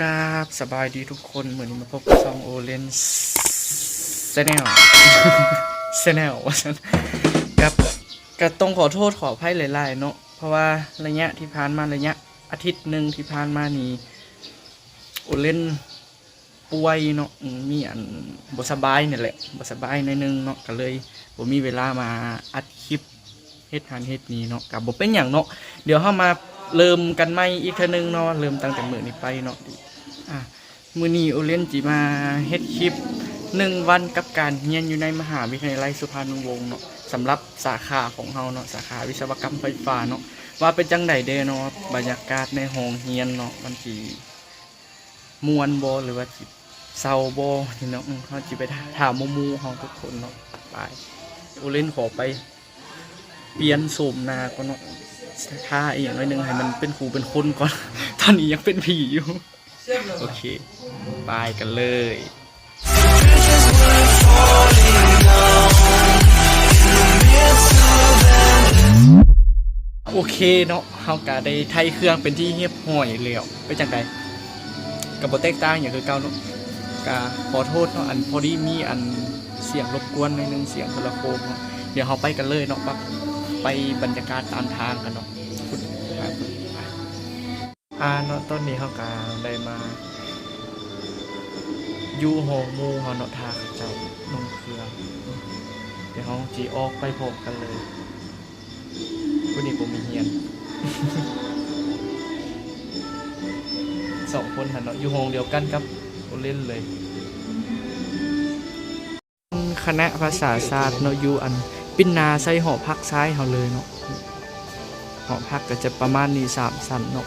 กราบสบายดีทุกคนเหมือนมาพบกับซองโอเลนเซเนลเซเนลว่าฉันกับก็ต้องขอโทษขออภัยหลายๆเนาะเพราะว่าระยะที่ผ่านมาระยะอาทิตย์หนึ่งที่ผ่านมานี้โอเลนป่วยเนาะมีอันบสบายเนี่ยแหละบสบายในนึงเนาะก็เลยบ่มีเวลามาอัดคลิปเฮ็ดทานเฮ็ดนี้เนาะกับบ่เป็นหยังเนาะเดี๋ยวเข้ามา เริ่มกันใหม่อีกเทอนึงเนาะเริ่มตั้งแต่มือนี้ไปเนาะอะมือนี้โอเลนจิมาเฮ็ดคลิปหนึ่งวันกับการเรียนอยู่ในมหาวิทยาลัยสุพรรณวงศ์เนาะสำหรับสาขาของเฮาเนาะสาขาวิศวกรรมไฟฟ้าเนาะว่าเป็นจังไดเด้เนาะบรรยากาศในห้องเรียนเนาะมันสิมวนบ่หรือว่าสิเศร้าบ่นี่เนาะเฮาสิไปถามมู่ๆเฮาทุกคนเนาะไปโอเลนขอไป เปลี่ยนโสมนาก่อนเนาะ ท่าอีกอย่างน้อยหนึงให้มันเป็นครูเป็นคนก่อน ตอนนี้ยังเป็นผีอยู่ โอเคบายกันเลยโอเคเนาะเฮากะได้ไทยเครื่องเป็นที่เรียบห้อยแล้วไปนจังไดกับบแตกต่างอย่างคือเก่าเนาะกะขอโทษเนาะอันพอดีมีอันเสียงรบกวนในอยนึงเสียงโทรโคมเนาะเดี๋ยวเฮาไปกันเลยเนาะปั๊บ ไปบรรยากาศตามทางกันเนาะคุณครับอ่าเนาะตอนนี้เฮากะได้มาอยู่หองหมูเฮาเนาะทาเขาเจ้าลงเครื่องเดี๋ยวเฮาจีออกไปพบกันเลยวันนี้ผมมีเฮียนสองคนหันเนาะอยู่ห้องเดียวกันครับผมเล่นเลย คณะภาษาศาสตร์เนาะอยู่อัน ปิ้นนาใส่หอพักซ้ายเขาเลยเนาะหอพักก็จะประมาณนี้สามสันเนาะ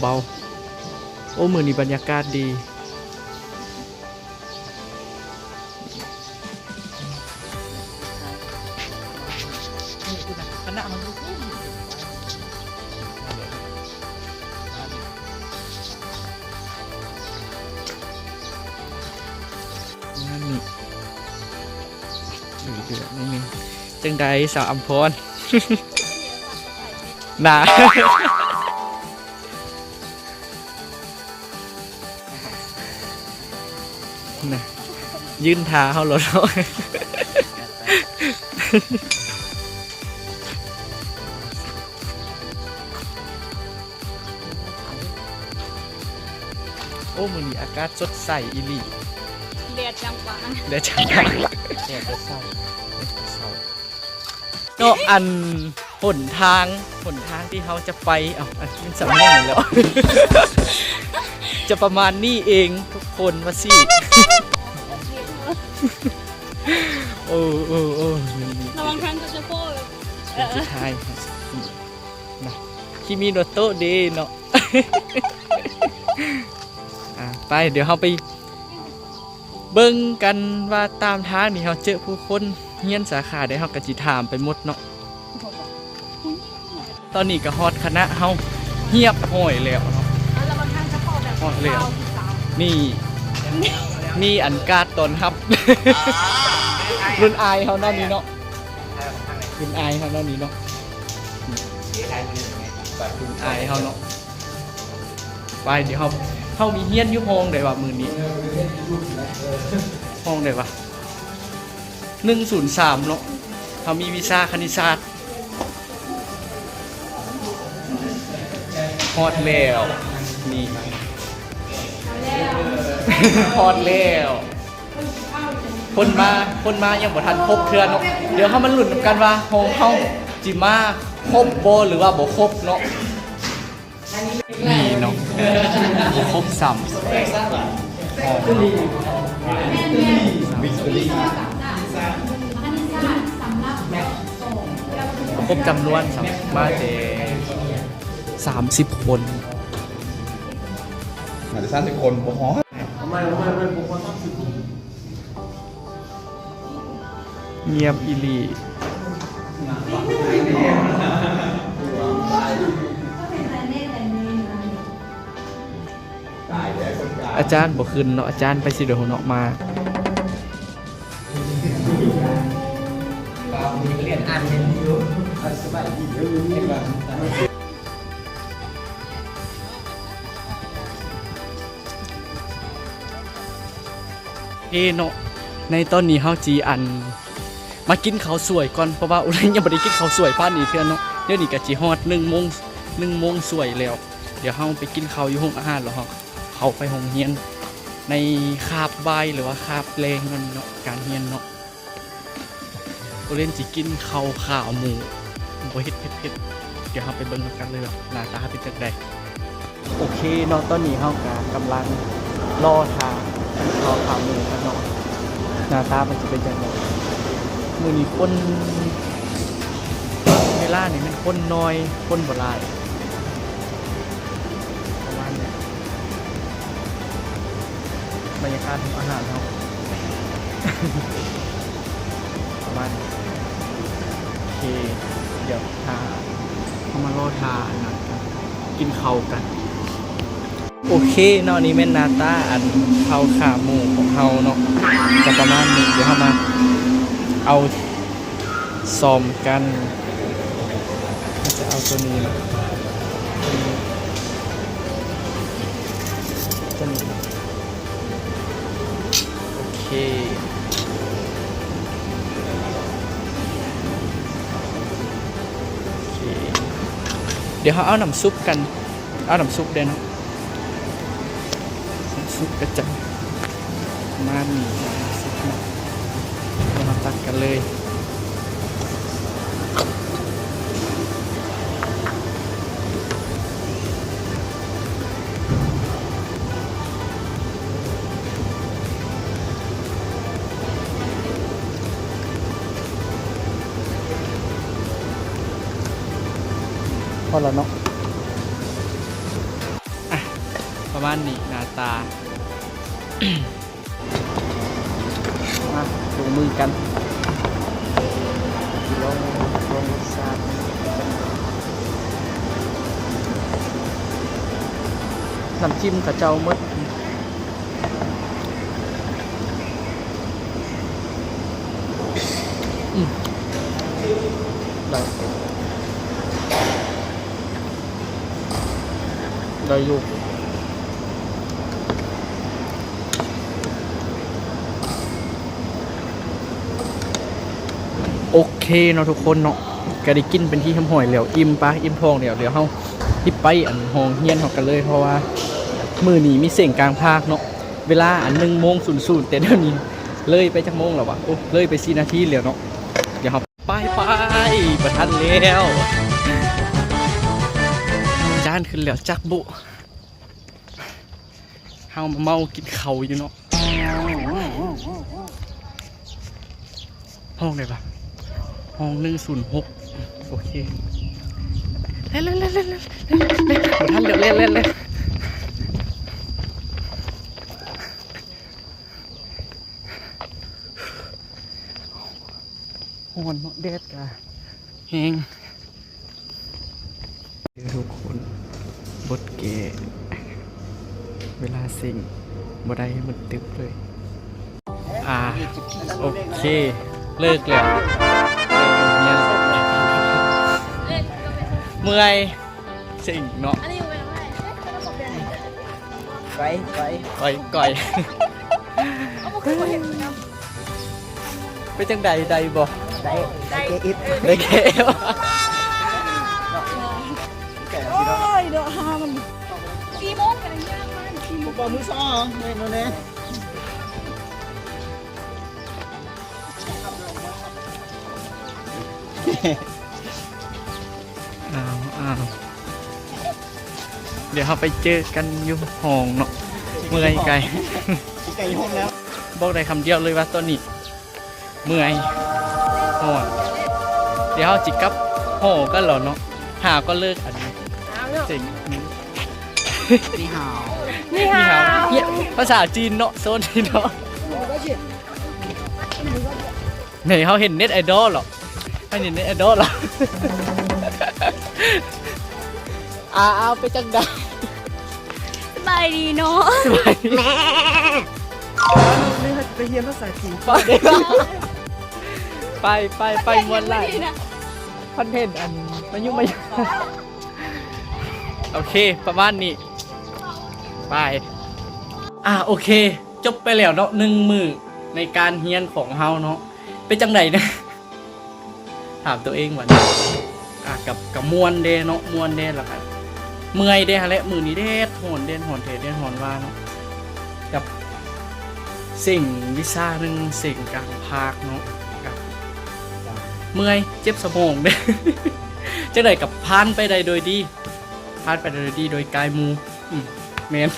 เบาๆ โอ้มือนี้บรรยากาศดีคณะเขาดูนั่นนี่เดือดนิดนึง จังใดสาวอัมพรหนาน่ะยื่นทาเขารถเขาโอ้มือนี้อากาศสดใสอีหลีเดียดจังกว่าเดี๋ยวจะไปเดี๋ยวจะเศร้าเดี๋ยวจะเศร้า เนาะอันหนทางหนทางที่เขาจะไปเอ้าอันมันสำเนียงแล้ว จะประมาณนี้เองทุกคนมาสิโอ้โอ้โอมีระวังครั้งก็จะโป้เออสุดท้ายนะคิมิโนโตะเดเนาะอะไปเดี๋ยวเราไป เบิ่งกันว่าตามทางนี่เราเจอผู้คน เฮียนสาขาได้เฮาก็สิถามไปหมดเนาะตอนนี้ก็ฮอดคณะเฮาเฮียบห้อยแล้วเนาะระวังครั้งจะโป้แบบฮอดแล้วนี่มีอันการ์ดตอนรับรุ่นอายเฮานั่นนี่เนาะรุ่นอายเฮานั่นนี่เนาะรุ่นอายเฮาเนาะไปเดี๋ยวเฮาเฮามีเฮียนอยู่ห้องได้ว่ามื้อนี้ห้องได้ปะ หนึ่งศูนย์สามเนาะเขามีวีซ่าคณิตศาสตร์ฮอดแล้วนี่ฮอดแล้วคนมาคนมายังบ่ทันครบเทือนเนาะเดี๋ยวเขามันหลุดกันว่าห้องเขาจิมาครบโบหรือว่าบ่ครบเนาะนี่เนาะบ่ครบซ้ำ ครบจำนวนสามมาเจสามสิบคนอาจจะสร้างเป็นคนบ่ฮอเงียบอีหลีอาจารย์บอกคืนเนาะอาจารย์ไปสิเดี๋ยวเนาะมา เอะเนาะในตอนนี้เฮาจีอัน มากินข้าวสวยก่อนเพราะว่าอุไรยังบ่ได้กินข้าวสวยป้านนี้เทื่อเนาะเดี๋ยวนี้ก็สิฮอด1โมง1โมงสวยแล้ว เดี๋ยวเฮาไปกินข้าวอยู่ห้องอาหารแล้วเฮาเข้าไปห้องเรียน ในคาบบ่ายหรือว่าคาบแรงนั่นเนาะการเรียนเนาะอเล่นสิกินข้าวขาวหมู บ่เฮ็ดเผ็ดเผ็ดเดี๋ยวเฮาไปเบิ่งกันเลยว่าหน้าตาเป็นจังไดโอเคเนาะตอนนี้เฮาก็กำลังรอทางข้าวขาวหมูกันเนาะหน้าตามันจะเป็นจังไดมื้อนี้คนเวลานี่มันคนน้อยคนบ่หลายประมาณนี้บรรยากาศของอาหารเราประมาณนี้โอเค เดี๋ยวทาเข้ามาโลทาอันนั้นกันกินเขากัน โอเคนาะนี่แม่นนาตาอันเผาขาหมูของเฮาเนาะจะประมาณนี้เดี๋ยวเรามาเอาซอมกันจะเอาตัวนี้นะตัวนี้โอเค เดี๋ยวเขาเอาน้ำซุปกัน เอาน้ำซุปเดี๋ยวนะน้ำซุปกระจัดมามีน้ำซุปมาเดี๋ยวมาตักกันเลย พอแล้วเนาะอะประมาณนี้หน้าตามาลงมือกันลงลงซาดน้ำจิ้มกับเจ้าหมดอืมได้ ได้อยู่โอเคเนาะทุกคนเนาะก็ได้กินเป็นที่ทำหอยแล้วอิ่มปะอิ่มทองเดี๋ยวเดี๋ยวเฮาที่ไปอันห้องเฮียนเฮากันเลยเพราะว่ามือนี้มีเสียงกลางภาคเนาะเวลาอันหนึ่งโมงศูนย์ศูนย์แต่เดี๋ยวนี้เลยไปจักโมงแล้ววะโอ้เลยไปสีนาทีแล้วเนาะเดี๋ยวเฮาไปไปประทันแล้วานขึ้นแล้วจักบุเฮามาเมากินเขาอยู่เนาะห้องไหนปะห้องหนึ่งศูนย์หกโอเคเล่นเล่นเล่นเล่นเล่นเล่นท่านเร็วเล่นเล่นเล่นหอนเนาะเด็ดกะเฮง ทุกคนบทเกะเวลาสิ่งบ่ได้ให้มันตึบเลย อ่า โอเค เลิกแล้วเลิกเรียนเล่นก็เป็นเมื่อยสิ่งเนาะอันนี้อยู่ไปแล้วไงเอ๊ะแล้วบอกเดือนไหนไปไปก่อยก่อยเอาบอกคือบ่เห็นนะไปจังใดใดบ่ได้ได้เกอิดได้แค่ว่า บอมือสองเมนูนี้อ้าวอ้าวเดี๋ยวเราไปเจอกันอยู่ห้องเนาะเมื่อยไกลไก่ห้องแล้วบอกได้คำเดียวเลยว่าตอนนี้เมื่อยหอนเดี๋ยวเขาจิกลับห่อกันเหรอเนาะหาก็เลิกอันนี้เจ๋ง นี่ตีหาวนี่นี่ค่ะครับเนี่ยภาษาจีนเนาะโซนนี้เนาะไหนเขาเห็นเน็ตไอดอลเหรอเขาเห็นเน็ตไอดอลเหรออาเอาไปจังได้สบายดีเนาะสบายดีนี่ไปเรียนภาษาจีนไปเด้อไปไปไปมวนไหลคอนเทนต์อันมายุ่งมายุ่งโอเค ประมาณนี้ ไปอ่าโอเค จบไปแล้วเนาะหนึ่งมือในการเฮียนของเฮาเนาะเป็นจังไดนะ ถามตัวเองวันอะกับกับมวนเดเนาะมวนเดแล้วกันเมื่อยเดฮะและมือนี้เด็ดโหนเดนโหนเทเดนโหนว่าเนาะกับ สิ่งวิชาหนึ่งสิ่งกลางภาคเนาะกับเมื่อยเจ็บสมองเด้จังไดกับพานไปได้โดยดีพานไปได้โดยดีโดยกายมูอืม เมน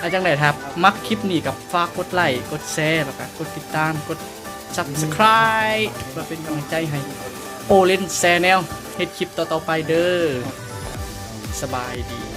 อาจังไดครับ มักคลิปนี้กับฝากกดไลค์กดแชร์แล้วก็กดติดตามกด subscribe เพื่อเป็นกำลังใจให้โอเลนแซนแนลเฮ็ดคลิปต่อๆไปเด้อสบายดี